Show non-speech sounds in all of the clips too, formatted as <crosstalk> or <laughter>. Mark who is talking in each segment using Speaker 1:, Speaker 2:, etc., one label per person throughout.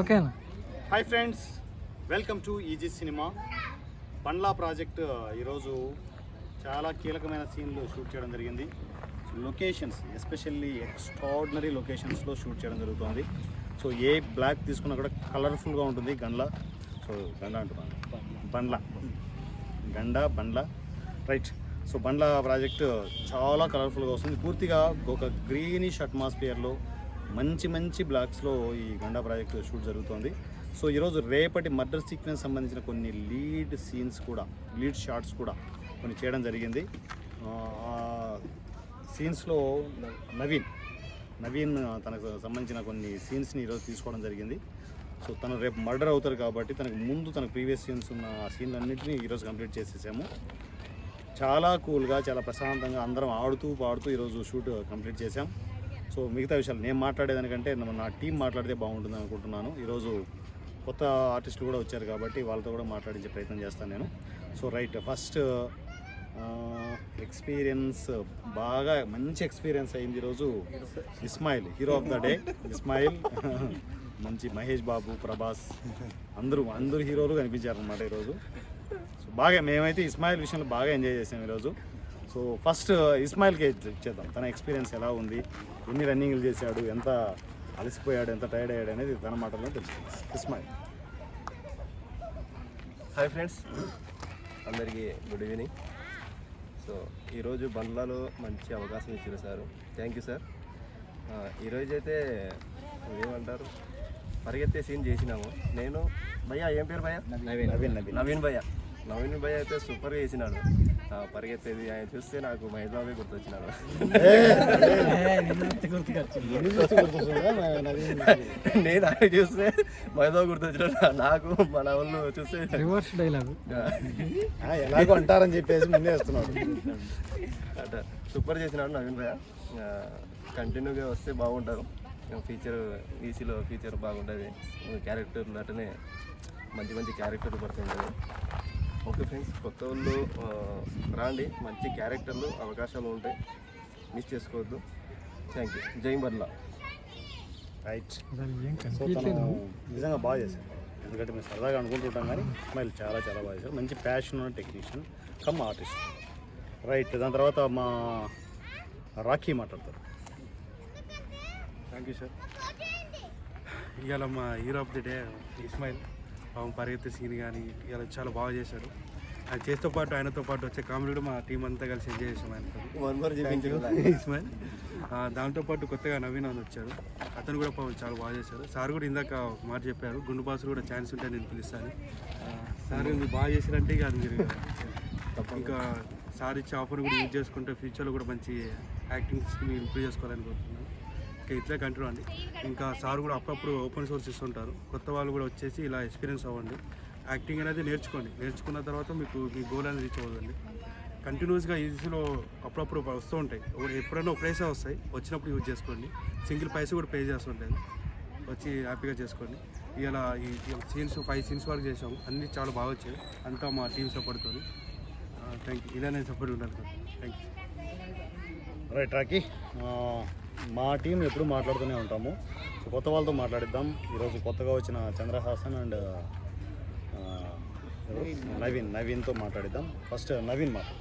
Speaker 1: ఓకేనా?
Speaker 2: Hi friends welcome to Easy cinema. Bandla project ఈరోజు చాలా కీలకమైన సీన్లు షూట్ చేయడం జరిగింది. లొకేషన్స్ ఎస్పెషల్లీ ఎక్స్ట్రాడినరీ లొకేషన్స్లో షూట్ చేయడం జరుగుతుంది. సో ఏ బ్లాక్ తీసుకున్నా కూడా కలర్ఫుల్గా ఉంటుంది గండ్ల. సో గండ అంటున్నాను. Bandla. Ganda Bandla. Right so Bandla project చాలా కలర్ఫుల్గా వస్తుంది. పూర్తిగా ఒక గ్రీనిష్ అట్మాస్ఫియర్లో మంచి మంచి బ్లాక్స్లో ఈ గండా ప్రాజెక్ట్ షూట్ జరుగుతోంది. సో ఈరోజు రేపటి మర్డర్ సీక్వెన్స్ సంబంధించిన కొన్ని లీడ్ సీన్స్ కూడా లీడ్ షాట్స్ కూడా కొన్ని చేయడం జరిగింది. సీన్స్లో నవీన్ నవీన్ తనకు సంబంధించిన కొన్ని సీన్స్ని ఈరోజు తీసుకోవడం జరిగింది. సో తను రేపు మర్డర్ అవుతారు కాబట్టి తనకు ముందు తన ప్రీవియస్ సీన్స్ ఉన్న ఆ సీన్లన్నింటినీ ఈరోజు కంప్లీట్ చేసేసాము. చాలా కూల్గా చాలా ప్రశాంతంగా అందరం ఆడుతూ పాడుతూ ఈరోజు షూట్ కంప్లీట్ చేసాం సో మిగతా విషయాలు నేను మాట్లాడేదానికంటే నా- టీం మాట్లాడితే బాగుంటుంది అనుకుంటున్నాను. ఈరోజు కొత్త ఆర్టిస్టులు కూడా వచ్చారు కాబట్టి వాళ్ళతో కూడా మాట్లాడించే ప్రయత్నం చేస్తాను నేను. సో రైట్ ఫస్ట్ ఎక్స్పీరియన్స్ బాగా మంచి ఎక్స్పీరియన్స్ అయింది ఈరోజు Ismail hero of the day. Ismail మంచి మహేష్ బాబు ప్రభాస్ అందరూ అందరు హీరోలు కనిపించారు అనమాట ఈరోజు. సో బాగా మేమైతే ఇస్మాయిల్ విషయంలో బాగా ఎంజాయ్ చేసాం ఈరోజు. సో ఫస్ట్ ఇస్మాయిల్కి ఇచ్చేద్దాం. తన ఎక్స్పీరియన్స్ ఎలా ఉంది? ఎన్ని రన్నింగ్లు చేశాడు? ఎంత అలసిపోయాడు? ఎంత టైర్డ్ అయ్యాడు? అనేది తన మాటల్లో తెలుస్తుంది ఇస్మాయిల్.
Speaker 3: Hi friends. అందరికీ గుడ్ ఈవినింగ్. సో ఈరోజు బండ్లలో మంచి అవకాశం ఇచ్చారు సార్. Thank you sir. ఈరోజు అయితే ఏమంటారు పరిగెత్తే సీన్ చేసినాము. నేను భయ్యా ఏం పేరు భయ్యా?
Speaker 2: నవీన్. నవీన్ నవీన్.
Speaker 3: నవీన్ భయ్య. నవీన్ భయ్య అయితే సూపర్గా చేసినాడు. పరిగెత్తేది. ఆయన చూస్తే నాకు మహేష్ బాబే గుర్తొచ్చినాడు నేను ఆయన చూస్తే మహేష్ బాబు గుర్తొచ్చినాడు. నాకు మన వాళ్ళు చూస్తే
Speaker 1: రివర్స్ డైలాగ్
Speaker 2: ఆ, ఎలాగో అంటారని చెప్పేసి ముందే వస్తున్నాడు.
Speaker 3: అట సూపర్ చేసినాడు నవీన్ భయ్య. కంటిన్యూగా వస్తే బాగుంటారు. ఫీచర్ ఈసీలో ఫీచర్ బాగుంటుంది. క్యారెక్టర్లు అటనే మంచి మంచి క్యారెక్టర్లు పడుతుంటుంది ఓకే ఫ్రెండ్స్ కొత్త వాళ్ళు రాండి. మంచి క్యారెక్టర్లు అవకాశాలు ఉంటాయి మిస్ చేసుకోవద్దు. థ్యాంక్ యూ జై బర్లా
Speaker 2: రైట్ సో తను నిజంగా బాగా చేశాడు. ఎందుకంటే మేము సరదాగా అనుకుంటుంటాం కానీ ఇస్మాయిల్ చాలా చాలా బాగా చేశారు మంచి ప్యాషన్ ఉన్న టెక్నీషియన్ కమ్ ఆర్టిస్ట్ రైట్ దాని తర్వాత మా రాఖీ మాట్లాడతారు.
Speaker 4: థ్యాంక్ యూ సార్ ఇవాళ మా hero of the day Ismail పరిగెత్తే సీన్ కానీ ఇవాళ చాలా బాగా చేశాడు ఆయన చేతితో పాటు ఆయనతో పాటు వచ్చే కామెడీ కూడా మా టీం అంతా కలిసి ఎంజాయ్ చేసాం ఆయనతో.
Speaker 3: వన్ మోర్ చూపించు
Speaker 4: ఇస్మాయిల్ ఆ, దాంతోపాటు కొత్తగా నవీన్ అని వచ్చాడు అతను కూడా పాపం చాలా బాగా చేశారు. సార్ కూడా ఇందాక ఒక మాట చెప్పారు. గుండు బాస్ కూడా ఛాన్స్ ఉంటే నేను పిలుస్తాను. సార్ మీరు బాగా చేశారంటే ఇక అది మీరు ఇంకా సార్ ఇచ్చే ఆఫర్ కూడా యూజ్ చేసుకుంటే ఫ్యూచర్లో కూడా మంచి యాక్టింగ్స్ మీరు ఇంప్రూవ్ చేసుకోవాలని కోరుతున్నాను. ఇట్లా కంటిన్యూ అండి. ఇంకా సార్ కూడా అప్పుడప్పుడు ఓపెన్ సోర్స్ ఇస్తుంటారు. కొత్త వాళ్ళు కూడా వచ్చేసి ఇలా ఎక్స్పీరియన్స్ అవ్వండి. యాక్టింగ్ అనేది నేర్చుకోండి. నేర్చుకున్న తర్వాత మీకు మీ గోల్ అనేది రీచ్ అవ్వదండి. కంటిన్యూస్గా ఈజీలో అప్పుడప్పుడు వస్తూ ఉంటాయి. ఒక- ఎప్పుడైనా ఒకటేసే వస్తాయి. వచ్చినప్పుడు యూజ్ చేసుకోండి. సింగిల్ పైసా కూడా పే చేస్తుంటాయి వచ్చి హ్యాపీగా చేసుకోండి. ఇలా ఈ సీన్స్ ఫైవ్ సీన్స్ వరకు చేసాము. అన్నీ చాలా బాగా వచ్చాయి. అంతా మా టీం సపోర్ట్తో థ్యాంక్ యూ ఇలానే సపోర్ట్ ఉండాలి థ్యాంక్ యూ
Speaker 2: రైట్ ఆ, మా టీం ఎప్పుడు మాట్లాడుతూనే ఉంటాము. సో కొత్త వాళ్ళతో మాట్లాడిద్దాం. ఈరోజు కొత్తగా వచ్చిన చంద్రహాసన్ అండ్? నవీన్ నవీన్తో మాట్లాడిద్దాం. ఫస్ట్ నవీన్ మాట్లాడు.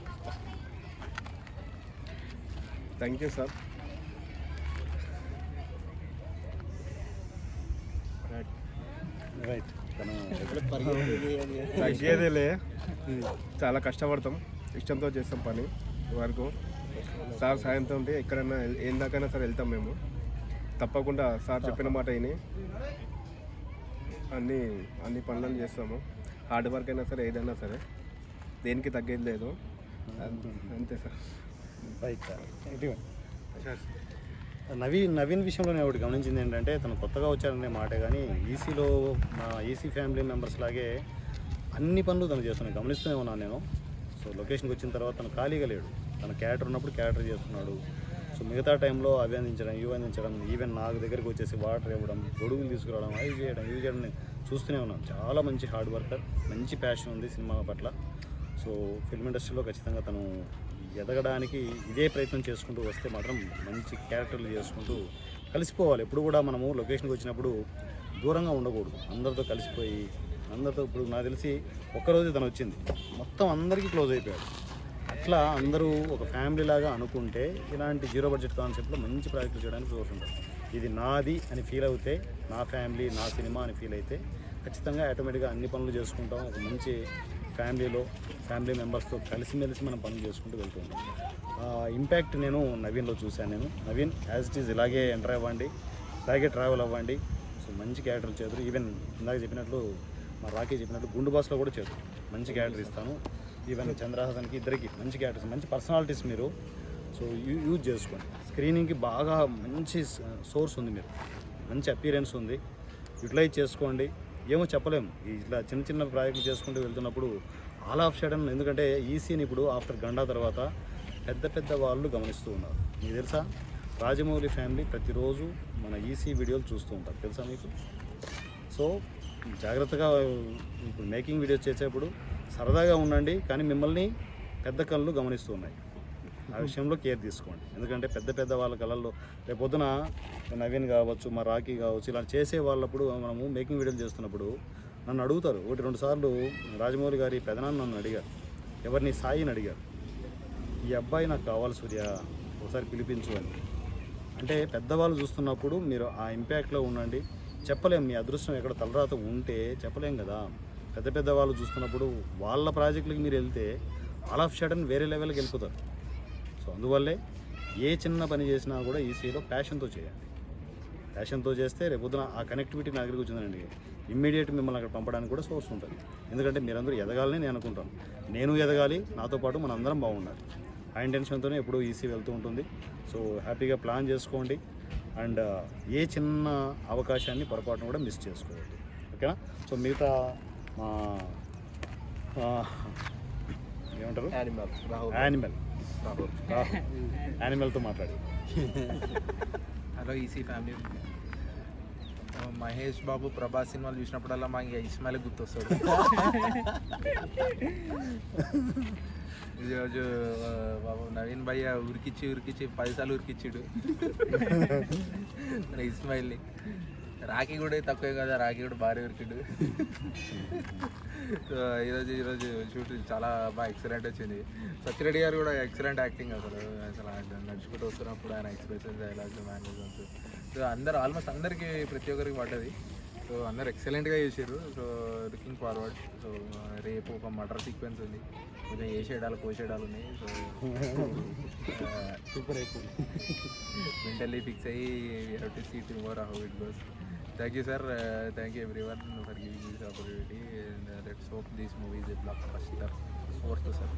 Speaker 3: థ్యాంక్ యూ సార్
Speaker 2: రైట్ తను <laughs>
Speaker 5: తగ్గేదేలే. చాలా కష్టపడతాం. ఇష్టంతో చేస్తాం పని. వరకు సార్ సాయంతో ఉంటే ఎక్కడైనా ఏం దాకైనా సరే వెళ్తాం మేము. తప్పకుండా సార్ చెప్పిన మాట విని అన్ని అన్ని పనులను చేస్తాము. హార్డ్ వర్క్ అయినా సరే ఏదైనా సరే. దేనికి తగ్గేది లేదు. అంతే సార్.
Speaker 2: రైట్ ఇటీవల నవీన్ నవీన్ విషయంలో నేను ఒకటి గమనించింది ఏంటంటే తను కొత్తగా వచ్చారనే మాటే కానీ ఈసీలో మా ఈసీ ఫ్యామిలీ మెంబర్స్ లాగే అన్ని పనులు తను చేస్తున్నాడు. గమనిస్తూనే ఉన్నాను నేను. సో లొకేషన్కి వచ్చిన తర్వాత తను ఖాళీగా లేడు. తన క్యారెక్టర్ ఉన్నప్పుడు క్యారెక్టర్ చేస్తున్నాడు. సో మిగతా టైంలో అవి అందించడం ఇవి అందించడం ఈవెన్ నాకు దగ్గరికి వచ్చేసి వాటర్ ఇవ్వడం గొడుగులు తీసుకురావడం అవి చేయడం ఇవి చేయడం చూస్తూనే ఉన్నాను. చాలా మంచి హార్డ్ వర్కర్ మంచి ప్యాషన్ ఉంది సినిమా పట్ల. సో ఫిల్మ్ ఇండస్ట్రీలో ఖచ్చితంగా తను ఎదగడానికి ఇదే ప్రయత్నం చేసుకుంటూ వస్తే మాత్రం మంచి క్యారెక్టర్లు చేసుకుంటూ కలిసిపోవాలి. ఎప్పుడు కూడా మనము లొకేషన్కి వచ్చినప్పుడు దూరంగా ఉండకూడదు. అందరితో కలిసిపోయి అందరితో ఇప్పుడు నాకు తెలిసి ఒక్కరోజు తను వచ్చింది. మొత్తం అందరికీ క్లోజ్ అయిపోయాడు. అట్లా అందరూ ఒక ఫ్యామిలీ లాగా అనుకుంటే ఇలాంటి జీరో బడ్జెట్ కాన్సెప్ట్లో మంచి ప్రాజెక్టులు చేయడానికి సోర్స్ ఇది నాది అని ఫీల్ అవుతే నా ఫ్యామిలీ నా సినిమా అని ఫీల్ అయితే ఖచ్చితంగా ఆటోమేటిక్గా అన్ని పనులు చేసుకుంటాం. ఒక మంచి ఫ్యామిలీలో ఫ్యామిలీ మెంబర్స్తో కలిసిమెలిసి మనం పనులు చేసుకుంటూ వెళ్తూ. ఉంటాం ఇంపాక్ట్ నేను నవీన్లో చూశాను నేను. నవీన్ యాజ్ ఇట్ ఈజ్ ఇలాగే ఎంటర్ అవ్వండి ఇలాగే ట్రావెల్ అవ్వండి. సో మంచి క్యారెక్టర్లు చేతురు ఈవెన్ ఇందాక చెప్పినట్లు మా రాకీ చెప్పినట్లు గుండు బాస్లో కూడా చేతురు మంచి క్యారెక్టర్ ఇస్తాను. ఈవెన్ చంద్రహాసన్కి ఇద్దరికి మంచి క్యారెక్టర్స్ మంచి పర్సనాలిటీస్ మీరు. సో యూ యూజ్ చేసుకోండి. స్క్రీనింగ్కి బాగా మంచి సోర్స్ ఉంది మీరు. మంచి అపీరెన్స్ ఉంది. యూటిలైజ్ చేసుకోండి. ఏమో చెప్పలేము ఇట్లా చిన్న చిన్న ప్రాజెక్టులు చేసుకుంటూ వెళ్తున్నప్పుడు ఆల్ ఆఫ్ షడన్ ఎందుకంటే ఈసీని ఇప్పుడు ఆఫ్టర్ గండా తర్వాత పెద్ద పెద్ద వాళ్ళు గమనిస్తూ ఉన్నారు. మీకు తెలుసా? రాజమౌళి ఫ్యామిలీ ప్రతిరోజు మన ఈసీ వీడియోలు చూస్తూ ఉంటారు. తెలుసా మీకు? సో జాగ్రత్తగా ఇప్పుడు మేకింగ్ వీడియోస్ చేసేప్పుడు సరదాగా ఉండండి కానీ మిమ్మల్ని పెద్ద కళ్ళు గమనిస్తూ ఉన్నాయి ఆ విషయంలో కేర్ తీసుకోండి. ఎందుకంటే పెద్ద పెద్ద వాళ్ళ కళల్లో రేపు పొద్దున నవీన్ కావచ్చు మా రాకీ కావచ్చు ఇలా చేసే వాళ్ళప్పుడు మనము మేకింగ్ వీడియోలు చేస్తున్నప్పుడు నన్ను అడుగుతారు. ఒకటి రెండు సార్లు రాజమౌళి గారి పెదనాన్న నన్ను అడిగారు. ఎవరిని సాయిని అడిగారు. ఈ అబ్బాయి నాకు కావాలి సూర్య ఒకసారి పిలిపించు అని. అంటే పెద్దవాళ్ళు చూస్తున్నప్పుడు మీరు ఆ ఇంపాక్ట్లో ఉండండి. చెప్పలేం మీ అదృష్టం ఎక్కడ తలరాత ఉంటే చెప్పలేం కదా. పెద్ద పెద్ద వాళ్ళు చూస్తున్నప్పుడు వాళ్ళ ప్రాజెక్టులకి మీరు వెళ్తే ఆల్ ఆఫ్ షడన్ వేరే లెవెల్కి వెళ్ళిపోతారు. సో అందువల్లే ఏ చిన్న పని చేసినా కూడా ఈసీలో ప్యాషన్తో చేయండి ప్యాషన్తో చేస్తే రేపొద్దున ఆ కనెక్టివిటీ నా దగ్గరికి వచ్చిందండి. ఇమ్మీడియట్ మిమ్మల్ని అక్కడ పంపడానికి కూడా సోర్స్ ఉంటుంది. ఎందుకంటే మీరందరూ ఎదగాలని నేను అనుకుంటాను. నేను ఎదగాలి నాతో పాటు మన అందరం బాగుండాలి. ఆ ఇంటెన్షన్తోనే ఎప్పుడూ ఈసీ వెళ్తూ ఉంటుంది. సో హ్యాపీగా ప్లాన్ చేసుకోండి. అండ్ ఏ చిన్న అవకాశాన్ని పొరపాటును కూడా మిస్ చేసుకోవద్దు. ఓకేనా? సో మిగతా ఏమంటారు?
Speaker 3: యానిమల్ రాహుల్
Speaker 2: యానిమల్
Speaker 3: రాహుల్
Speaker 2: యానిమల్తో మాట్లాడి.
Speaker 1: హలో ఈసీ ఫ్యామిలీ ఆ, మహేష్ బాబు ప్రభాస్ సినిమాలు చూసినప్పుడల్లా మాకు ఇక ఇస్మాయిల్ గుర్తొస్తాడు. ఈరోజు బాబు నవీన్ భయ్య ఉరికిచ్చి ఉరికిచ్చి పదిసార్లు ఉరికిచ్చాడు. ఇస్మాయిల్ని. రాఖీ కూడా తక్కువే కదా రాఖీ కూడా భారీ ఉరికిడు సో ఈరోజు ఈరోజు షూట్ చాలా బాగా ఎక్సలెంట్ వచ్చింది. సత్యరెడ్డి గారు కూడా ఎక్సలెంట్ యాక్టింగ్ అసలు. అసలు నడుచుకుంటూ వస్తున్నప్పుడు ఆయన ఎక్స్ప్రెషన్స్ డైలాగ్స్ మేనేజర్స్ సో అందరు ఆల్మోస్ట్ అందరికి ప్రతి ఒక్కరికి పడ్డది. సో అందరు ఎక్సలెంట్గా చేసారు సో లుకింగ్ ఫార్వర్డ్ సో రేపు ఒక మటర్ సీక్వెన్స్ ఉంది. కొంచెం వేసేయడాలు కోసేయడాలు ఉన్నాయి. సో <laughs>
Speaker 2: సూపర్ అయిపోయింది. <laughs>
Speaker 1: మెంటల్లీ ఫిక్స్ అయ్యి have to see tomorrow how it goes thank you sir thank you everyone for giving this opportunity and let's hope this movie's a blockbuster forth sir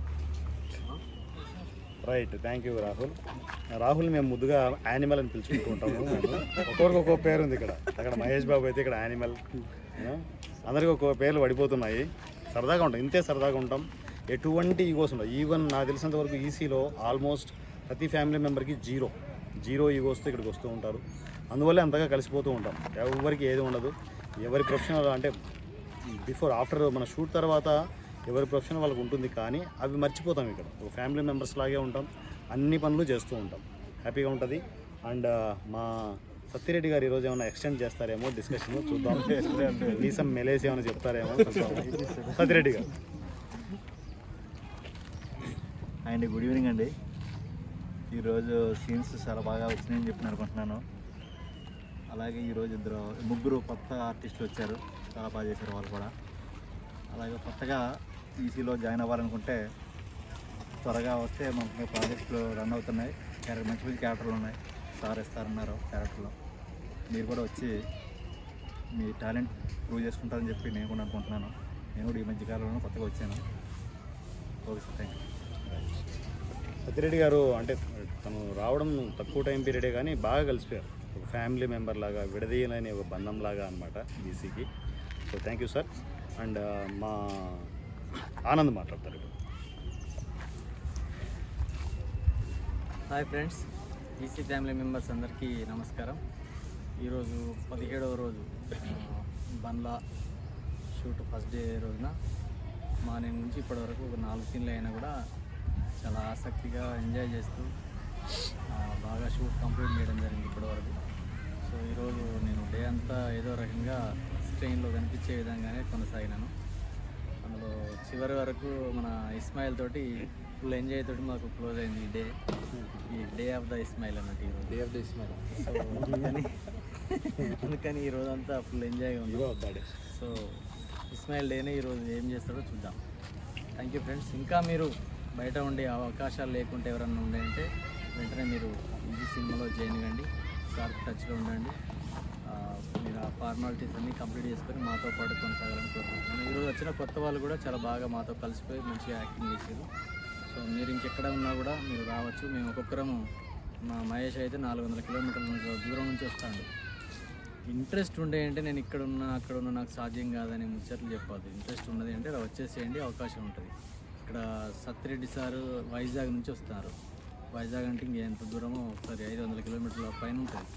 Speaker 2: right thank you Rahul Rahul మేము ముద్దుగా animal అని పిలుచుకుంటూ ఉంటాము. ఒక్కొక్కరికి ఒక్కొక్క పేరు ఉంది ఇక్కడ. అక్కడ మహేష్ బాబు అయితే ఇక్కడ యానిమల్ అందరికీ ఒక్కొక్క పేర్లు పడిపోతున్నాయి. సరదాగా ఉంటాం. ఇంతే సరదాగా ఉంటాం. ఎటువంటి ఈగోస్ ఉండవు. ఈవెన్ నాకు తెలిసినంత వరకు ఈసీలో ఆల్మోస్ట్ ప్రతి ఫ్యామిలీ మెంబర్కి జీరో జీరో ఈగోస్తో ఇక్కడికి వస్తూ ఉంటారు. అందువల్ల అంతగా కలిసిపోతూ ఉంటాం. ఎవరికి ఏది ఉండదు. ఎవరి ప్రొఫెషనల్ అంటే బిఫోర్ ఆఫ్టర్ మన షూట్ తర్వాత ఎవరి ప్రొఫెషన్ వాళ్ళకి ఉంటుంది కానీ అవి మర్చిపోతాం ఇక్కడ. ఒక ఫ్యామిలీ మెంబర్స్ లాగే ఉంటాం. అన్ని పనులు చేస్తూ ఉంటాం. హ్యాపీగా ఉంటుంది. అండ్ uh, మా సత్యరెడ్డి గారు ఈరోజు ఏమైనా ఎక్స్టెండ్ చేస్తారేమో డిస్కషన్ చూద్దాం. నీసం మెలేసి ఏమైనా చెప్తారేమో సత్యరెడ్డి గారు.
Speaker 6: అండ్ గుడ్ ఈవినింగ్ అండి. ఈరోజు సీన్స్ చాలా బాగా వచ్చినాయని చెప్పి నేను అనుకుంటున్నాను. అలాగే ఈరోజు ఇద్దరు ముగ్గురు కొత్త ఆర్టిస్టులు వచ్చారు చాలా బాగా చేశారు వాళ్ళు కూడా. అలాగే కొత్తగా ఈసీలో జాయిన్ అవ్వాలనుకుంటే త్వరగా వస్తే మనకి ప్రాజెక్టులు రన్ అవుతున్నాయి. క్యారెక్టర్ మంచి మంచి క్యారెక్టర్లు ఉన్నాయి. సార్ ఇస్తారన్నారు క్యారెక్టర్లో మీరు కూడా వచ్చి మీ టాలెంట్ ప్రూవ్ చేసుకుంటారని చెప్పి నేను కూడా అనుకుంటున్నాను. నేను కూడా ఈ మధ్య కాలంలో కొత్తగా వచ్చాను. Okay sir thank you
Speaker 2: Satyareddy గారు అంటే తను రావడం తక్కువ టైం పీరియడే కానీ బాగా కలిసిపోయారు. ఒక ఫ్యామిలీ మెంబర్ లాగా విడదీయలేని ఒక బంధం లాగా అనమాట బీసీకి so thank you sir and మా ఆనంద్ మాట్లాడతారు ఇప్పుడు.
Speaker 7: Hi friends EC family members అందరికీ నమస్కారం. ఈరోజు పదిహేడవ రోజు బండ్లా షూట్ ఫస్ట్ డే రోజున. మార్నింగ్ నుంచి ఇప్పటివరకు ఒక నాలుగు సీన్లు అయినా కూడా చాలా ఆసక్తిగా ఎంజాయ్ చేస్తూ బాగా షూట్ కంప్లీట్ చేయడం జరిగింది ఇప్పటి వరకు సో ఈరోజు నేను డే అంతా ఏదో రకంగా స్క్రీన్లో కనిపించే విధంగానే కొనసాగినాను. అందులో చివరి వరకు మన ఇస్మాయిల్ తోటి ఫుల్ ఎంజాయ్ తోటి మాకు క్లోజ్ అయింది ఈ డే. ఈ డే ఆఫ్ ద ఇస్మాయిల్ అన్నట్టు ఈరోజు
Speaker 1: day of the Ismail.
Speaker 7: So అందుకని అందుకని ఈ రోజంతా ఫుల్ ఎంజాయ్ ఉంది సో ఇస్మాయిల్ డేనే ఈరోజు ఏం చేస్తాడో చూద్దాం. Thank you friends. ఇంకా మీరు బయట ఉండే అవకాశాలు లేకుంటే ఎవరన్నా ఉండే అంటే వెంటనే మీరు ఈజీ సినిమాలో జాయిన్ కండి షార్ప్ టచ్లో ఉండండి. మీరు ఆ ఫార్మాలిటీస్ అన్నీ కంప్లీట్ చేసుకొని మాతో పాటు కొనసాగాలని కోరుకుంటున్నాను. ఈరోజు వచ్చిన కొత్త వాళ్ళు కూడా చాలా బాగా మాతో కలిసిపోయి మంచిగా యాక్టింగ్ చేశారు. సో మీరు ఇంకెక్కడ ఉన్నా కూడా మీరు రావచ్చు. మేము ఒక్కొక్కరము మా మహేష్ అయితే నాలుగు వందల కిలోమీటర్ల దూరం నుంచి వస్తాడు. ఇంట్రెస్ట్ ఉండే అంటే నేను ఇక్కడ ఉన్నా అక్కడ ఉన్నా నాకు సాధ్యం కాదని ముచ్చట్లు చెప్పొద్దు. ఇంట్రెస్ట్ ఉన్నది అంటే వచ్చేసేయండి అవకాశం ఉంటుంది. ఇక్కడ సత్తిరెడ్డి సారు వైజాగ్ నుంచి వస్తారు. వైజాగ్ అంటే ఇంకెంత దూరమో ఒకసారి ఐదు వందల కిలోమీటర్ల పైన ఉంటుంది.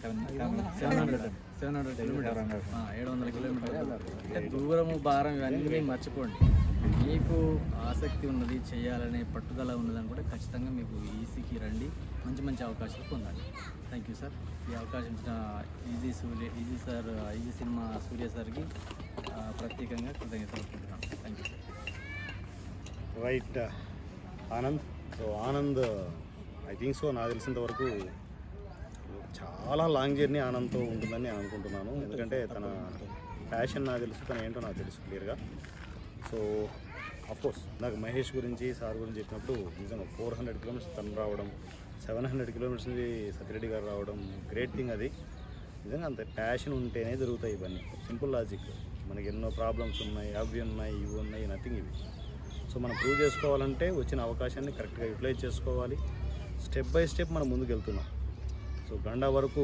Speaker 7: Seven hundred seven hundred kilometre ఏడు వందల కిలోమీటర్లు అంటే దూరము భారం ఇవన్నీ మర్చిపోండి. మీకు ఆసక్తి ఉన్నది చేయాలనే పట్టుదల ఉన్నదని కూడా ఖచ్చితంగా మీకు ఈసీకి రండి. మంచి మంచి అవకాశాలు పొందండి. థ్యాంక్ యూ సార్ ఈ అవకాశం ఇచ్చిన easy Surya easy sir easy cinema Surya సార్కి ప్రత్యేకంగా కృతజ్ఞతలు thank you sir
Speaker 2: right Anand so Anand I think so నాకు తెలిసినంత వరకు చాలా లాంగ్ జర్నీ ఆనంద్తో ఉంటుందని నేను అనుకుంటున్నాను. ఎందుకంటే తన ప్యాషన్ నాకు తెలుసు తన ఏంటో నాకు తెలుసు క్లియర్గా సో కోర్స్ నాకు మహేష్ గురించి సార్ గురించి చెప్పినప్పుడు నిజంగా ఫోర్ హండ్రెడ్ కిలోమీటర్స్ తను రావడం సెవెన్ హండ్రెడ్ కిలోమీటర్స్ నుంచి సత్యరెడ్డి గారు రావడం గ్రేట్ థింగ్ అది. నిజంగా అంత ప్యాషన్ ఉంటేనే జరుగుతాయి ఇవన్నీ. సింపుల్ లాజిక్ మనకి ఎన్నో ప్రాబ్లమ్స్ ఉన్నాయి అవి ఉన్నాయి ఇవి ఉన్నాయి నథింగ్ ఇవి. సో మనం ప్రూవ్ చేసుకోవాలంటే వచ్చిన అవకాశాన్ని కరెక్ట్గా యూటిలైజ్ చేసుకోవాలి. స్టెప్ బై స్టెప్ మనం ముందుకు వెళ్తున్నాం సో గండ వరకు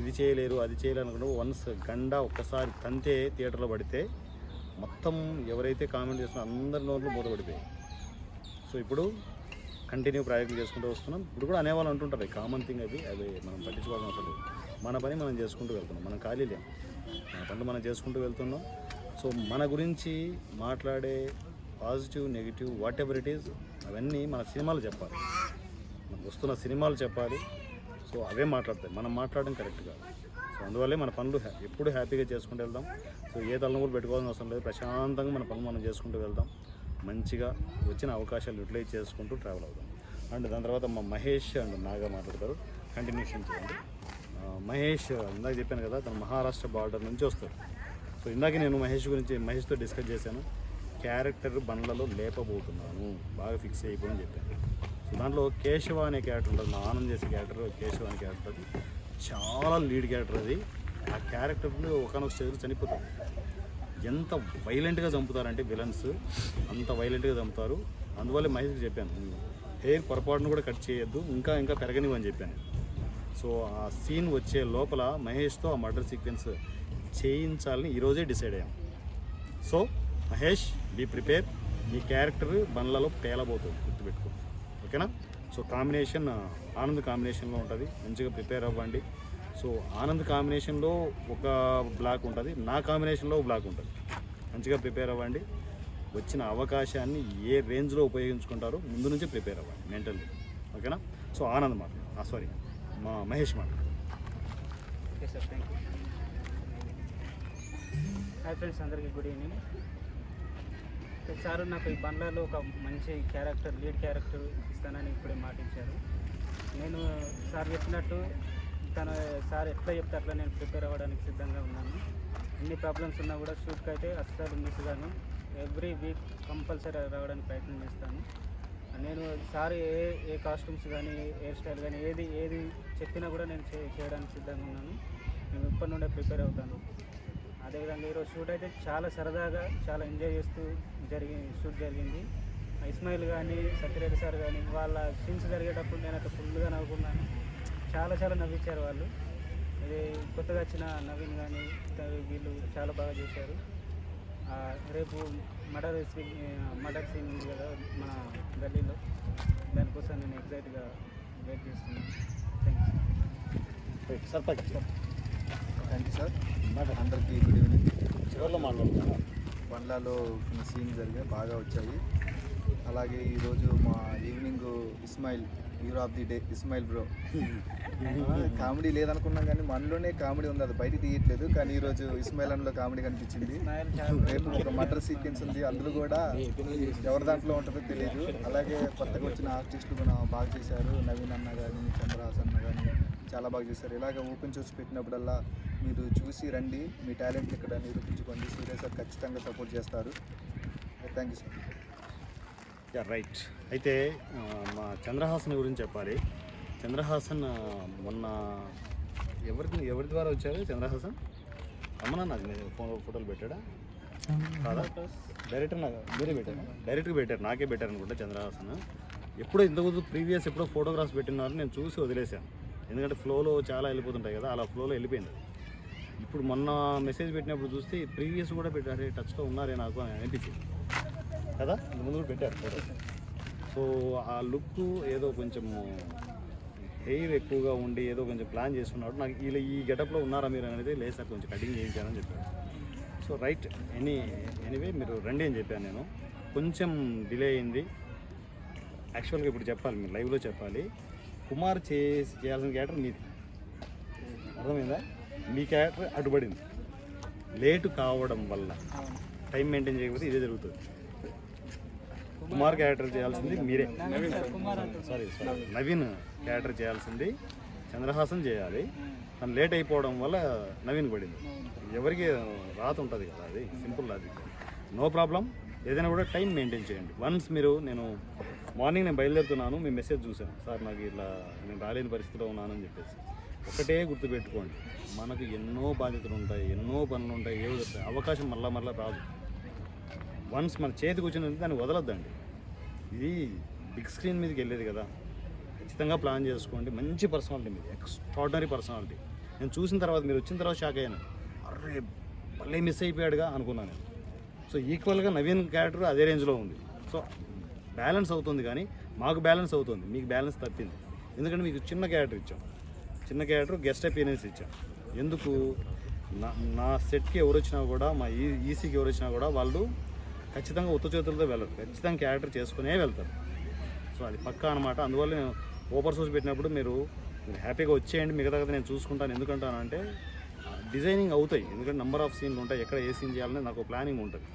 Speaker 2: ఇది చేయలేరు అది చేయలేరు అనుకుంటే వన్స్ గండ ఒక్కసారి తంతే థియేటర్లో పడితే మొత్తం ఎవరైతే కామెంట్ చేస్తున్నారో అందరి నోట్లు మూతపడిపోయాయి సో ఇప్పుడు కంటిన్యూ ప్రయత్నం చేసుకుంటూ వస్తున్నాం. ఇప్పుడు కూడా అనేవాళ్ళు అంటుంటారు కామన్ థింగ్ అవి అవి మనం పట్టించుకోవాల్సిన అవసరం మన పని మనం చేసుకుంటూ వెళ్తున్నాం మనం ఖాళీ లేం. మన పనులు మనం చేసుకుంటూ వెళ్తున్నాం. సో మన గురించి మాట్లాడే positive negative whatever it is అవన్నీ మన సినిమాలు చెప్పాలి. మనకు వస్తున్న సినిమాలు చెప్పాలి. సో అవే మాట్లాడతాయి. మనం మాట్లాడడం కరెక్ట్ కాదు. సో అందువల్లే మన పనులు ఎప్పుడు హ్యాపీగా చేసుకుంటూ వెళ్దాం. సో ఏ తలనొప్పులు పెట్టుకోవాల్సిన అవసరం లేదు. ప్రశాంతంగా మన పనులు మనం చేసుకుంటూ వెళ్దాం. మంచిగా వచ్చిన అవకాశాలు యూటిలైజ్ చేసుకుంటూ ట్రావెల్ అవుదాం. అండ్ దాని తర్వాత మా మహేష్ అండ్ నాగా మాట్లాడతారు. కంటిన్యూషన్ చేయండి. మహేష్ ఇందాక చెప్పాను కదా తను మహారాష్ట్ర బార్డర్ నుంచి వస్తారు సో ఇందాక నేను మహేష్ గురించి మహేష్తో డిస్కస్ చేశాను. క్యారెక్టర్ బండ్లలో లేపబోతున్నాను. బాగా ఫిక్స్ అయిపోయి చెప్పాను. సో దాంట్లో కేశవ అనే క్యారెక్టర్ ఉంటుంది. నా ఆనంద్ చేసే క్యారెక్టర్ కేశవ అనే క్యారెక్టర్ అది. చాలా లీడ్ క్యారెక్టర్ అది. ఆ క్యారెక్టర్లో ఒకనొక స్టేజ్లో చనిపోతారు ఎంత వైలెంట్గా చంపుతారంటే విలన్స్ అంత వైలెంట్గా చంపుతారు. అందువల్ల మహేష్కి చెప్పాను. హెయిర్ పొరపాటును కూడా కట్ చేయొద్దు. ఇంకా ఇంకా పెరగనివని చెప్పాను. సో ఆ సీన్ వచ్చే లోపల మహేష్తో ఆ మర్డర్ సీక్వెన్స్ చేయించాలని ఈరోజే డిసైడ్ అయ్యాం. సో మహేష్ బీ ప్రిపేర్ మీ క్యారెక్టర్ బండ్లలో పేలబోతుంది గుర్తుపెట్టుకో. ఓకేనా? సో కాంబినేషన్ uh, ఆనంద్ కాంబినేషన్లో ఉంటుంది. మంచిగా ప్రిపేర్ అవ్వండి. సో ఆనంద్ కాంబినేషన్లో ఒక బ్లాక్ ఉంటుంది. నా కాంబినేషన్లో బ్లాక్ ఉంటుంది. మంచిగా ప్రిపేర్ అవ్వండి. వచ్చిన అవకాశాన్ని ఏ రేంజ్లో ఉపయోగించుకుంటారో ముందు నుంచే ప్రిపేర్ అవ్వండి మెంటల్లీ ఓకేనా? సో ఆనంద్ మాట సారీ ah, మా మహేష్ మాట
Speaker 8: థ్యాంక్ యూ హాయ్ ఫ్రెండ్స్ అందరికీ గుడ్ ఈవినింగ్ సార్ నాకు ఈ బండ్లలో ఒక మంచి క్యారెక్టర్ లీడ్ క్యారెక్టర్ ఇస్తానని ఇప్పుడే మాట ఇచ్చారు నేను సార్ చెప్పినట్టు తన సార్ ఎట్లా చెప్తే అట్లా నేను ప్రిపేర్ అవ్వడానికి సిద్ధంగా ఉన్నాను. ఎన్ని ప్రాబ్లమ్స్ ఉన్నా కూడా షూట్కి అయితే అస్సలు మిస్ గాను. ఎవ్రీ వీక్ కంపల్సరీ రావడానికి ప్రయత్నం చేస్తాను. నేను సార్ ఏ ఏ కాస్ట్యూమ్స్ కానీ హెయిర్ స్టైల్ కానీ ఏది ఏది చెప్పినా కూడా నేను చే చేయడానికి సిద్ధంగా ఉన్నాను. నేను ఇప్పటి నుండే ప్రిపేర్ అవుతాను. అదేవిధంగా ఈరోజు షూట్ అయితే చాలా సరదాగా చాలా ఎంజాయ్ చేస్తూ జరిగి షూట్ జరిగింది. ఇస్మాయిల్ కానీ సత్యరేఖ సార్ కానీ వాళ్ళ సీన్స్ జరిగేటప్పుడు నేను అక్కడ ఫుల్గా నవ్వుకున్నాను. చాలా చాలా నవ్వించారు వాళ్ళు. ఇది కొత్తగా వచ్చిన నవీన్ కానీ వీళ్ళు చాలా బాగా చేశారు. రేపు మర్డర్ సీన్ మర్డర్ సీన్ ఉంది కదా మన గల్లీలో. దానికోసం నేను ఎగ్జైట్గా వెయిట్ చేస్తున్నాను. Thank you
Speaker 2: sarpanch.
Speaker 3: Thank you sir అందరికీ గుడ్ ఈవినింగ్
Speaker 2: చివరిలో మాట్లాడుతున్నా
Speaker 3: బండ్లాలో కొన్ని సీన్ జరిగాయి బాగా వచ్చాయి. అలాగే ఈరోజు మా evening Ismail hero of the day Ismail bro
Speaker 9: comedy లేదనుకున్నాం కానీ మనలోనే కామెడీ ఉంది. అది బయట తీయట్లేదు. కానీ ఈ రోజు ఇస్మాయిల్ కామెడీ కనిపించింది. రేపు ఒక మటర్ సీక్వెన్స్ ఉంది. అందులో కూడా ఎవరి దాంట్లో ఉంటుందో తెలియదు అలాగే కొత్తగా వచ్చిన ఆర్టిస్టులు కూడా బాగా చేశారు. నవీన్ అన్న కానీ చంద్రహాస్ అన్న కానీ చాలా బాగా చేశారు. ఇలాగ ఓపెన్ చూసి పెట్టినప్పుడల్లా మీరు చూసి రండి. మీ టాలెంట్ ఇక్కడ నిరూపించుకోండి. సూర్య సార్ ఖచ్చితంగా సపోర్ట్ చేస్తారు. Thank you sir.
Speaker 2: Yeah right అయితే మా చంద్రహాసన్ గురించి చెప్పాలి. చంద్రహాసన్ మొన్న ఎవరికి ఎవరి ద్వారా వచ్చారు చంద్రహాసన్? అమ్మనా నాకు నేను ఫోన్ ఫోటోలు పెట్టాడా? కాదా? డైరెక్టర్ నాకు మీరే పెట్టారు? డైరెక్ట్గా పెట్టారు. నాకే పెట్టారు అనుకుంటా చంద్రహాసన్. ఎప్పుడో ఇంతకుముందు ప్రీవియస్ ఎప్పుడో ఫోటోగ్రాఫ్స్ పెట్టినారు నేను చూసి వదిలేశాను. ఎందుకంటే ఫ్లోలో చాలా వెళ్ళిపోతుంటాయి కదా అలా ఫ్లోలో వెళ్ళిపోయింది. ఇప్పుడు మొన్న మెసేజ్ పెట్టినప్పుడు చూస్తే ప్రీవియస్ కూడా పెట్టారు టచ్లో ఉన్నారే నాకు అని అనిపించింది. కదా? ఇంత ముందు కూడా పెట్టారు ఫోటో సో ఆ లుక్ ఏదో కొంచెం హెయిర్ ఎక్కువగా ఉండి ఏదో కొంచెం ప్లాన్ చేసుకున్నాడు నాకు ఇలా ఈ గెటప్లో ఉన్నారా మీరు అనేది లేదు సార్ కొంచెం కటింగ్ చేయించానని చెప్పారు. సో రైట్ ఎనీ ఎనీవే మీరు రండి అని చెప్పాను నేను. కొంచెం డిలే అయింది. యాక్చువల్గా ఇప్పుడు చెప్పాలి మీరు లైవ్లో చెప్పాలి. కుమార్ చేసి చేయాల్సిన క్యారెక్టర్ మీది అర్థమైందా? మీ క్యారెక్టర్ అడ్డుపడింది. లేటు కావడం వల్ల టైం మెయింటైన్ చేయకపోతే ఇదే జరుగుతుంది. కుమార్ క్యారెక్టర్ చేయాల్సింది మీరే. Sorry sorry. నవీన్ క్యారెక్టర్ చేయాల్సింది చంద్రహాసన్ చేయాలి. తను లేట్ అయిపోవడం వల్ల నవీన్ పడింది. ఎవరికి రాత ఉంటుంది కదా అది. Simple logic. No problem. ఏదైనా కూడా టైం మెయింటైన్ చేయండి. వన్స్ మీరు నేను మార్నింగ్ నేను బయలుదేరుతున్నాను మీ మెసేజ్ చూశాను. సార్ నాకు ఇలా నేను రాలేని పరిస్థితిలో ఉన్నానని చెప్పేసి. ఒకటే గుర్తుపెట్టుకోండి మనకు ఎన్నో బాధ్యతలు ఉంటాయి ఎన్నో పనులు ఉంటాయి ఏవి వస్తాయి అవకాశం మళ్ళా మళ్ళీ రాదు. వన్స్ మన చేతికి వచ్చినది దాన్ని వదలొద్దండి. ఇది బిగ్ స్క్రీన్ మీదకి వెళ్ళేది కదా. ఖచ్చితంగా ప్లాన్ చేసుకోండి. మంచి పర్సనాలిటీ మీది ఎక్స్ట్రాడినరీ పర్సనాలిటీ నేను చూసిన తర్వాత మీరు వచ్చిన తర్వాత షాక్ అయ్యాను. అరే భలే మిస్ అయిపోయాడుగా అనుకున్నాను సో ఈక్వల్గా నవీన్ క్యారెక్టర్ అదే రేంజ్లో ఉంది. సో బ్యాలెన్స్ అవుతుంది కానీ మాకు బ్యాలెన్స్ అవుతుంది. మీకు బ్యాలెన్స్ తప్పింది. ఎందుకంటే మీకు చిన్న క్యారెక్టర్ ఇచ్చాం. చిన్న క్యారెక్టర్ గెస్ట్ అపీరియన్స్ ఇచ్చాం. ఎందుకు? నా నా సెట్కి ఎవరు వచ్చినా కూడా మా ఈ ఈసీకి ఎవరు వచ్చినా కూడా వాళ్ళు ఖచ్చితంగా ఉత్త చేతులతో వెళ్ళరు. ఖచ్చితంగా క్యారెక్టర్ చేసుకునే వెళ్తారు. సో అది పక్కా అనమాట అందువల్ల నేను ఓపర్ సోర్స్ పెట్టినప్పుడు మీరు మీరు హ్యాపీగా వచ్చేయండి. మిగతా కదా నేను చూసుకుంటాను. ఎందుకంటానంటే డిజైనింగ్ అవుతాయి. ఎందుకంటే నెంబర్ ఆఫ్ సీన్లు ఉంటాయి. ఎక్కడ ఏ సీన్ చేయాలనే నాకు ప్లానింగ్ ఉంటుంది.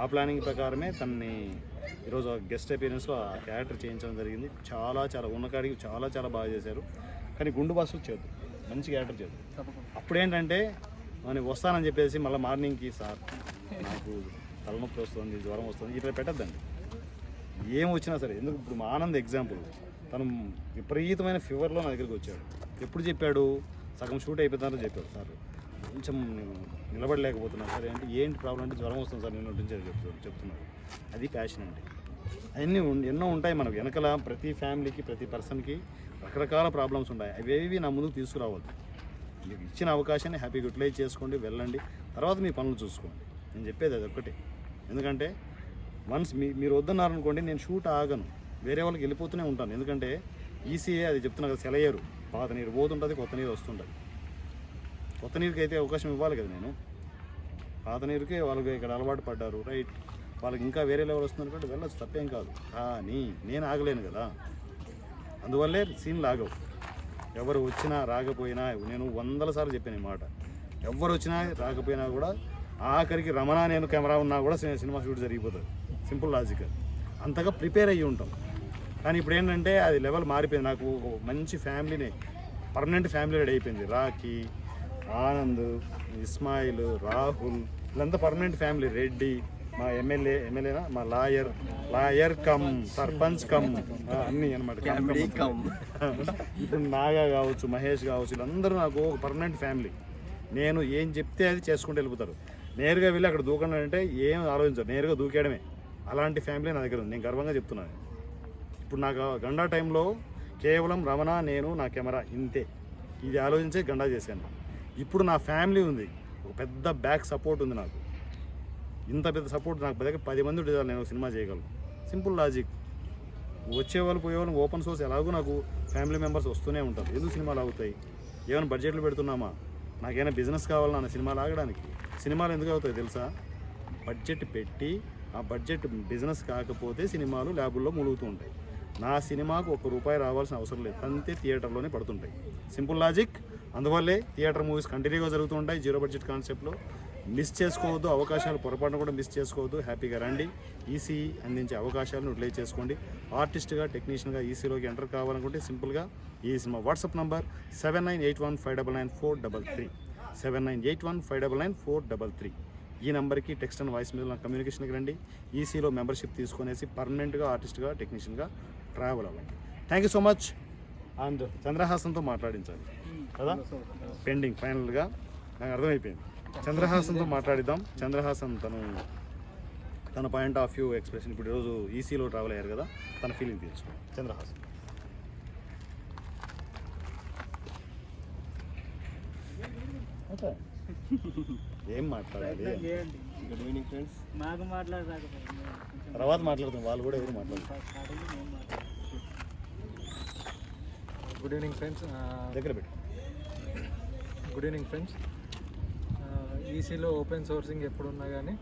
Speaker 2: ఆ ప్లానింగ్ ప్రకారమే తనని ఈరోజు గెస్ట్ అపీరెన్స్లో ఆ క్యారెక్టర్ చేయించడం జరిగింది. చాలా చాలా ఉన్నకాడికి చాలా చాలా బాగా చేశారు. కానీ గుండు బాసులు చేద్దు మంచి క్యారెక్టర్ చేద్దు అప్పుడు ఏంటంటే నేను వస్తానని చెప్పేసి మళ్ళీ మార్నింగ్కి సార్ నాకు తలనొప్పి వస్తుంది జ్వరం వస్తుంది ఇట్లా పెట్టద్దండి. ఏం వచ్చినా సరే ఎందుకు ఇప్పుడు మా ఆనంద్ ఎగ్జాంపుల్ తను విపరీతమైన ఫీవర్లో నా దగ్గరికి వచ్చాడు. ఎప్పుడు చెప్పాడు? సగం షూట్ అయిపోతానని చెప్పాడు సార్ కొంచెం నేను నిలబడలేకపోతున్నాను సార్ అంటే ఏంటి ప్రాబ్లం అంటే జ్వరం వస్తుంది సార్ నేను నుంచి చెప్తున్నాడు. అది ప్యాషన్ అండి. అవన్నీ ఉం- ఎన్నో ఉంటాయి మనకు. వెనకల ప్రతి ఫ్యామిలీకి ప్రతి పర్సన్కి రకరకాల ప్రాబ్లమ్స్ ఉంటాయి. అవేవి నా ముందుకు తీసుకురావద్దు. మీకు ఇచ్చిన అవకాశాన్ని హ్యాపీగా యూటిలైజ్ చేసుకోండి వెళ్ళండి. తర్వాత మీ పనులు చూసుకోండి. నేను చెప్పేది అది ఒక్కటే. ఎందుకంటే వన్స్ మీ మీరు వద్దన్నారనుకోండి నేను షూట్ ఆగను. వేరే వాళ్ళకి వెళ్ళిపోతూనే ఉంటాను. ఎందుకంటే ఈసీఏ అది చెప్తున్నా కదా సెలయ్యరు పాత నీరు పోతుంటుంది కొత్త నీరు వస్తుంటుంది. కొత్త నీరుకి అయితే అవకాశం ఇవ్వాలి కదా నేను. పాత నీరుకే వాళ్ళు ఇక్కడ అలవాటు పడ్డారు. రైట్ వాళ్ళకి ఇంకా వేరే లెవెల్ వస్తుంది అనుకుంటే వెళ్ళచ్చు తప్పేం కాదు. కానీ నేను ఆగలేను కదా. అందువల్లే సీన్లు ఆగవు. ఎవరు వచ్చినా రాకపోయినా నేను వందల సార్లు చెప్పాను ఈ మాట. ఎవరు వచ్చినా రాకపోయినా కూడా ఆఖరికి రమణ నేను కెమెరా ఉన్నా కూడా సినిమా షూట్ జరిగిపోతుంది. Simple logic. అంతగా ప్రిపేర్ అయ్యి ఉంటాం. కానీ ఇప్పుడు ఏంటంటే అది లెవెల్ మారిపోయింది. నాకు మంచి ఫ్యామిలీని పర్మనెంట్ ఫ్యామిలీ రెడీ అయిపోయింది. రాఖీ ఆనంద్ ఇస్మాయిల్ రాహుల్ వీళ్ళంతా పర్మనెంట్ ఫ్యామిలీ రెడ్డి మా ఎమ్మెల్యే ఎమ్మెల్యేనా మా lawyer lawyer cum sarpanch cum. అన్నీ అనమాట ఇప్పుడు నాగా కావచ్చు మహేష్ కావచ్చు వీళ్ళందరూ నాకు ఒక పర్మనెంట్ ఫ్యామిలీ నేను ఏం చెప్తే అది చేసుకుంటూ వెళ్ళిపోతారు. నేరుగా వెళ్ళి అక్కడ దూకండి అంటే ఏం ఆలోచించరు. నేరుగా దూకేయడమే. అలాంటి ఫ్యామిలీ నా దగ్గర ఉంది. నేను గర్వంగా చెప్తున్నాను ఇప్పుడు నాకు గండా టైంలో కేవలం రమణ నేను నా కెమెరా ఇంతే. ఇది ఆలోచించే గండా చేశాను. ఇప్పుడు నా ఫ్యామిలీ ఉంది. ఒక పెద్ద బ్యాక్ సపోర్ట్ ఉంది నాకు. ఇంత పెద్ద సపోర్ట్ నాకు దగ్గర పది మంది ఉంటే నేను ఒక సినిమా చేయగలను. సింపుల్ లాజిక్ వచ్చేవాళ్ళు పోయేవాళ్ళు ఓపెన్ సోర్స్ ఎలాగో నాకు ఫ్యామిలీ మెంబర్స్ వస్తూనే ఉంటారు. ఎందుకు సినిమాలు అవుతాయి ఏమైనా బడ్జెట్లు పెడుతున్నామా? నాకేమైనా బిజినెస్ కావాలన్నా నా సినిమాలు ఆగడానికి. సినిమాలు ఎందుకు అవుతాయి తెలుసా? బడ్జెట్ పెట్టి ఆ బడ్జెట్ బిజినెస్ కాకపోతే సినిమాలు ల్యాబుల్లో ములుగుతూ ఉంటాయి. నా సినిమాకు ఒక రూపాయి రావాల్సిన అవసరం లేదు. అంతే థియేటర్లోనే పడుతుంటాయి. సింపుల్ లాజిక్ అందువల్లే థియేటర్ మూవీస్ కంటిన్యూగా జరుగుతూ ఉంటాయి. జీరో బడ్జెట్ కాన్సెప్ట్లో మిస్ చేసుకోవద్దు అవకాశాలు పొరపాటున కూడా మిస్ చేసుకోవద్దు. హ్యాపీగా రండి. ఈసీ అందించే అవకాశాలను యూటిలైజ్ చేసుకోండి. ఆర్టిస్ట్గా టెక్నీషియన్గా ఈసీలోకి ఎంటర్ కావాలనుకుంటే సింపుల్గా ఈ cinema WhatsApp number seven nine eight one five double nine four double three. Seven nine eight one five double nine four double three. ఈ నెంబర్కి టెక్స్ట్ అండ్ వాయిస్ మీద కమ్యూనికేషన్కి రండి. ఈసీలో మెంబర్షిప్ తీసుకునేసి పర్మనెంట్గా ఆర్టిస్ట్గా టెక్నీషియన్గా ట్రావెల్ అవ్వండి. Thank you so much and చంద్రహాసన్తో మాట్లాడించాలి. కదా? పెండింగ్ ఫైనల్గా నాకు అర్థమైపోయింది. చంద్రహాసన్తో మాట్లాడిద్దాం. చంద్రహాసన్ తను తన పాయింట్ ఆఫ్ వ్యూ ఎక్స్ప్రెషన్ ఇప్పుడు ఈరోజు ఈసీలో ట్రావెల్ అయ్యారు కదా తన ఫీలింగ్ తెలుసు చంద్రహాసన్. ఏం మాట్లాడాలి?
Speaker 3: గుడ్ ఈవినింగ్ ఫ్రెండ్స్
Speaker 8: మాకు మాట్లాడరాకపోయింది కొంచెం
Speaker 2: తర్వాత మాట్లాడుతాం వాళ్ళు కూడా ఎవరు మాట్లాడతారు
Speaker 10: గుడ్ ఈవినింగ్ ఫ్రెండ్స్
Speaker 2: దగ్గర పెట్టు.
Speaker 10: గుడ్ ఈవినింగ్ ఫ్రెండ్స్ ఈసీలో ఓపెన్ సోర్సింగ్ ఎప్పుడున్నా కానీ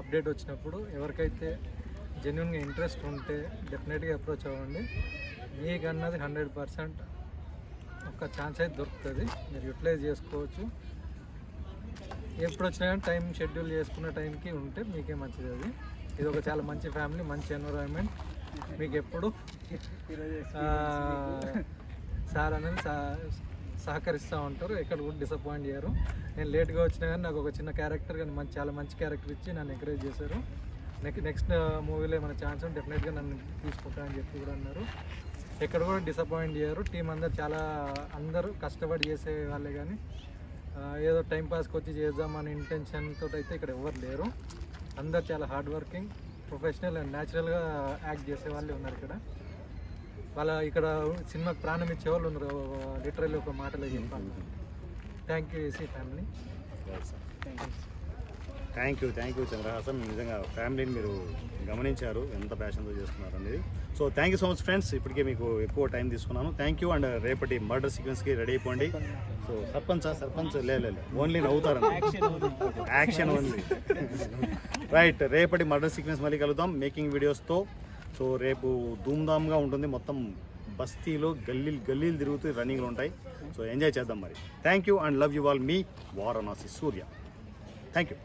Speaker 10: అప్డేట్ వచ్చినప్పుడు ఎవరికైతే జెన్యున్గా ఇంట్రెస్ట్ ఉంటే డెఫినెట్గా అప్రోచ్ అవ్వండి. మీకు అన్నది హండ్రెడ్ పర్సెంట్ ఒక ఛాన్స్ అయితే దొరుకుతుంది. మీరు యూటిలైజ్ చేసుకోవచ్చు. ఎప్పుడు వచ్చినా కానీ టైం షెడ్యూల్ చేసుకున్న టైంకి ఉంటే మీకే మంచిది అది. ఇది ఒక చాలా మంచి ఫ్యామిలీ మంచి ఎన్విరాన్మెంట్ మీకు ఎప్పుడు సార్ అనేది సహకరిస్తూ ఉంటారు. ఎక్కడ కూడా డిసప్పాయింట్ చేయరు. నేను లేట్గా వచ్చినా కానీ నాకు ఒక చిన్న క్యారెక్టర్ కానీ మంచి చాలా మంచి క్యారెక్టర్ ఇచ్చి నన్ను ఎంకరేజ్ చేశారు. నెక్స్ట్ నెక్స్ట్ మూవీలో ఏమైనా ఛాన్స్ ఉంటే డెఫినెట్గా నన్ను తీసుకుంటానని చెప్పి కూడా అన్నారు. ఎక్కడ కూడా డిసప్పాయింట్ చేయరు. టీం అందరు చాలా అందరూ కష్టపడి చేసే వాళ్ళే కానీ ఏదో టైం పాస్కి వచ్చి చేద్దామని ఇంటెన్షన్ తోటి అయితే ఇక్కడ ఎవరు లేరు. అందరు చాలా హార్డ్ వర్కింగ్ ప్రొఫెషనల్ అండ్ న్యాచురల్గా యాక్ట్ చేసే వాళ్ళే ఉన్నారు ఇక్కడ. వాళ్ళ ఇక్కడ సినిమాకి ప్రాణం ఇచ్చే వాళ్ళు ఉన్నారు లిటరల్లీ ఒక మాటలో చెప్పాలి. Thank you AC family
Speaker 2: thank you thank you Chandrahasan. నిజంగా ఫ్యామిలీని మీరు గమనించారు. ఎంత ప్యాషన్తో చేస్తున్నారు అనేది. So thank you so much friends ఇప్పటికే మీకు ఎక్కువ టైం తీసుకున్నాను. థ్యాంక్ యూ అండ్ రేపటి మర్డర్ సీక్వెన్స్కి రెడీ అయిపోండి. సో సర్పంచ్ సర్పంచ్ లేదు ఓన్లీ నవ్వుతారు యాక్షన్ ఓన్లీ రైట్ రేపటి మర్డర్ సీక్వెన్స్ మళ్ళీ కలుద్దాం. మేకింగ్ వీడియోస్తో సో రేపు ధూమ్ధామ్గా ఉంటుంది మొత్తం బస్తీలో గల్లీలు గల్లీలు తిరుగుతూ రన్నింగ్లు ఉంటాయి. సో ఎంజాయ్ చేద్దాం మరి. Thank you and love you all me Varanasi Surya. Thank you